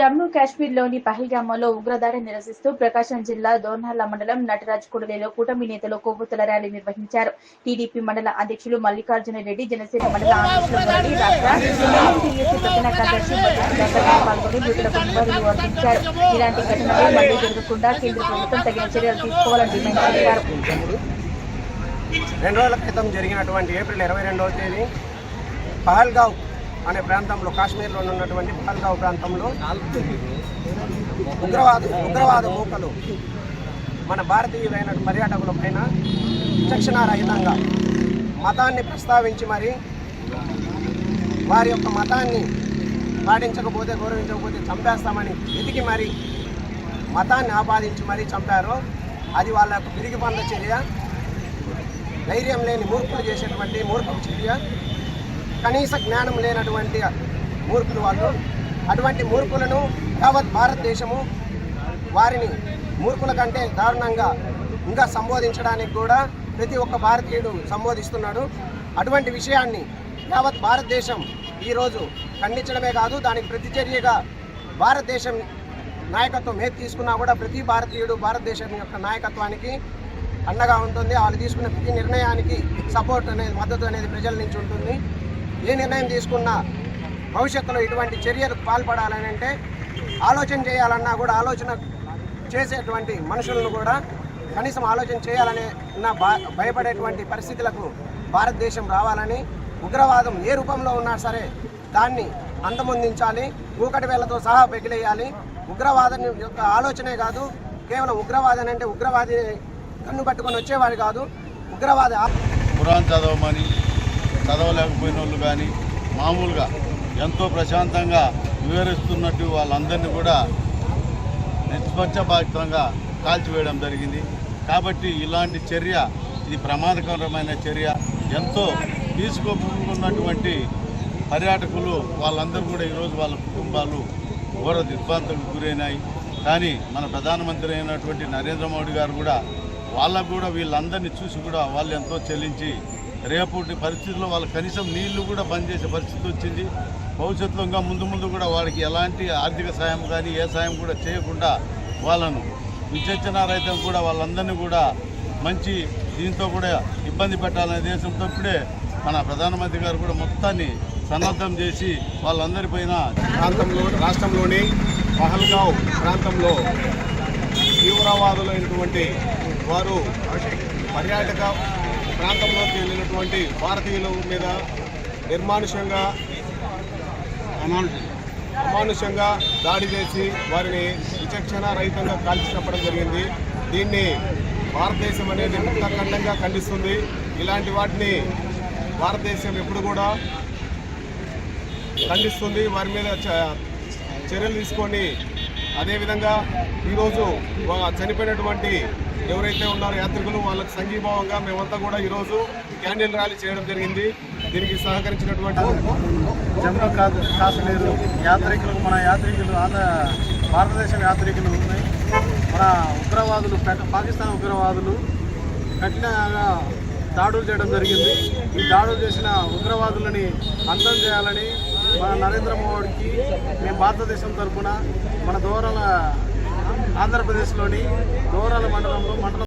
జమ్మూ కాశ్మీర్లోని పహల్గామాలో ఉగ్రదాడి నిరసిస్తూ ప్రకాశం జిల్లా దోర్నాల మండలం నటరాజ్ కుడలిలో కూటమి నేతలు కొవ్వొత్తుల ర్యాలీ నిర్వహించారు. టీడీపీ మండల అధ్యక్షులు మల్లికార్జున రెడ్డి జనసేన మండల అధ్యక్షులు ప్రధాన కార్యదర్శి పాల్గొని మృతులకు నివాళులు అర్పించారు. ఇలాంటి ఘటనపై మళ్ళీ జరగకుండా కేంద్ర ప్రభుత్వం తగిన చర్యలు తీసుకోవాలని డిమాండ్ చేశారు. రెండు రోజుల క్రితం జరిగినటువంటి ఏప్రిల్ ఇరవై రెండవ తేదీ పహల్గావ్ అనే ప్రాంతంలో కాశ్మీర్లో ఉన్నటువంటి పహల్గావ్ ప్రాంతంలో ఉగ్రవాద ఉగ్రవాద మూకలు మన భారతీయులైన పర్యాటకుల పైన విచక్షణారహితంగా మతాన్ని ప్రస్తావించి మరి వారి యొక్క మతాన్ని పాటించకపోతే గౌరవించకపోతే చంపేస్తామని వెతికి మరి మతాన్ని ఆపాదించి మరీ చంపారో అది వాళ్ళ యొక్క పిరిగి పనుల చర్య ధైర్యం లేని మూర్ఖులు చేసేటువంటి మూర్ఖపు చర్య. కనీస జ్ఞానం లేనటువంటి మూర్ఖులు వాళ్ళు. అటువంటి మూర్ఖులను యావత్ భారతదేశము వారిని మూర్ఖుల కంటే దారుణంగా ఇంకా సంబోధించడానికి కూడా ప్రతి ఒక్క భారతీయుడు సంబోధిస్తున్నాడు. అటువంటి విషయాన్ని యావత్ భారతదేశం ఈరోజు ఖండించడమే కాదు దానికి ప్రతిచర్యగా భారతదేశం నాయకత్వం ఏది తీసుకున్నా కూడా ప్రతి భారతీయుడు భారతదేశం యొక్క నాయకత్వానికి అండగా ఉంటుంది. వాళ్ళు తీసుకున్న ప్రతి నిర్ణయానికి సపోర్ట్ అనేది మద్దతు అనేది ప్రజల నుంచి ఉంటుంది. ఏ నిర్ణయం తీసుకున్నా భవిష్యత్తులో ఇటువంటి చర్యలకు పాల్పడాలని అంటే ఆలోచన చేయాలన్నా కూడా ఆలోచన చేసేటువంటి మనుషులను కూడా కనీసం ఆలోచన చేయాలనే ఉన్న భా- భయపడేటువంటి పరిస్థితులకు భారతదేశం రావాలని ఉగ్రవాదం ఏ రూపంలో ఉన్నా సరే దాన్ని అంతమొందించాలి కూకటి వేళ్ళతో సహా పెగిలేయాలి ఉగ్రవాదం యొక్క ఆలోచనే కాదు కేవలం ఉగ్రవాదం అంటే ఉగ్రవాది కన్ను పట్టుకొని వచ్చేవాడు కాదు. ఉగ్రవాద ఆ- చదవమని చదవలేకపోయిన వాళ్ళు కానీ మామూలుగా ఎంతో ప్రశాంతంగా వివరిస్తున్నట్టు వాళ్ళందరినీ కూడా నిష్పక్షపాతంగా కాల్చివేయడం జరిగింది. కాబట్టి ఇలాంటి చర్య ఇది ప్రమాదకరమైన చర్య. ఎంతో తీసుకోకున్నటువంటి పర్యాటకులు వాళ్ళందరూ కూడా ఈరోజు వాళ్ళ కుటుంబాలు ఘోర దిగ్భ్రాంతులకు గురైనాయి. కానీ మన ప్రధానమంత్రి అయినటువంటి నరేంద్ర మోడీ గారు కూడా వాళ్ళకు కూడా వీళ్ళందరినీ చూసి కూడా వాళ్ళు ఎంతో చెల్లించి రేపటి పరిస్థితుల్లో వాళ్ళు కనీసం నీళ్ళు కూడా బంద్ చేసే పరిస్థితి వచ్చింది. భవిష్యత్తులో ఇంకా ముందు ముందు కూడా వాళ్ళకి ఎలాంటి ఆర్థిక సాయం కానీ ఏ సాయం కూడా చేయకుండా వాళ్ళను విచక్షణారహితం కూడా వాళ్ళందరినీ కూడా మంచి దీంతో కూడా ఇబ్బంది పెట్టాలనే దేశంతో ఇప్పుడే మన ప్రధానమంత్రి గారు కూడా మొత్తాన్ని సన్నద్ధం చేసి వాళ్ళందరిపైన ప్రాంతంలో రాష్ట్రంలోని పహల్గావ్ ప్రాంతంలో తీవ్రవాదులైనటువంటి వారు పర్యాటక ప్రాంతంలోకి వెళ్ళినటువంటి భారతీయుల మీద నిర్మానుషంగా అమానుషంగా దాడి చేసి వారిని విచక్షణ రహితంగా కాల్చి చెప్పడం జరిగింది. దీన్ని భారతదేశం అనేది ముక్తఖండంగా ఖండిస్తుంది. ఇలాంటి వాటిని భారతదేశం ఎప్పుడు కూడా ఖండిస్తుంది. వారి మీద చ- చర్యలు తీసుకొని అదేవిధంగా ఈరోజు చనిపోయినటువంటి ఎవరైతే ఉన్నారో యాత్రికులు వాళ్ళకి సంఘీభావంగా మేమంతా కూడా ఈరోజు క్యాండిల్ ర్యాలీ చేయడం జరిగింది. దీనికి సహకరించినటువంటి జమ్మూ కా- కాశ్మీర్ యాత్రికులు మన యాత్రికులు ఆంధ్ర భారతదేశం యాత్రికులు ఉన్నాయి. మన ఉగ్రవాదులు పాకిస్తాన్ ఉగ్రవాదులు కఠినంగా దాడులు చేయడం జరిగింది. ఈ దాడులు చేసిన ఉగ్రవాదులని అంతం చేయాలని మన నరేంద్ర మోడీకి మేము భారతదేశం తరఫున మన దూరాల ఆంధ్రప్రదేశ్లోని దూరాల మండలంలో మండలం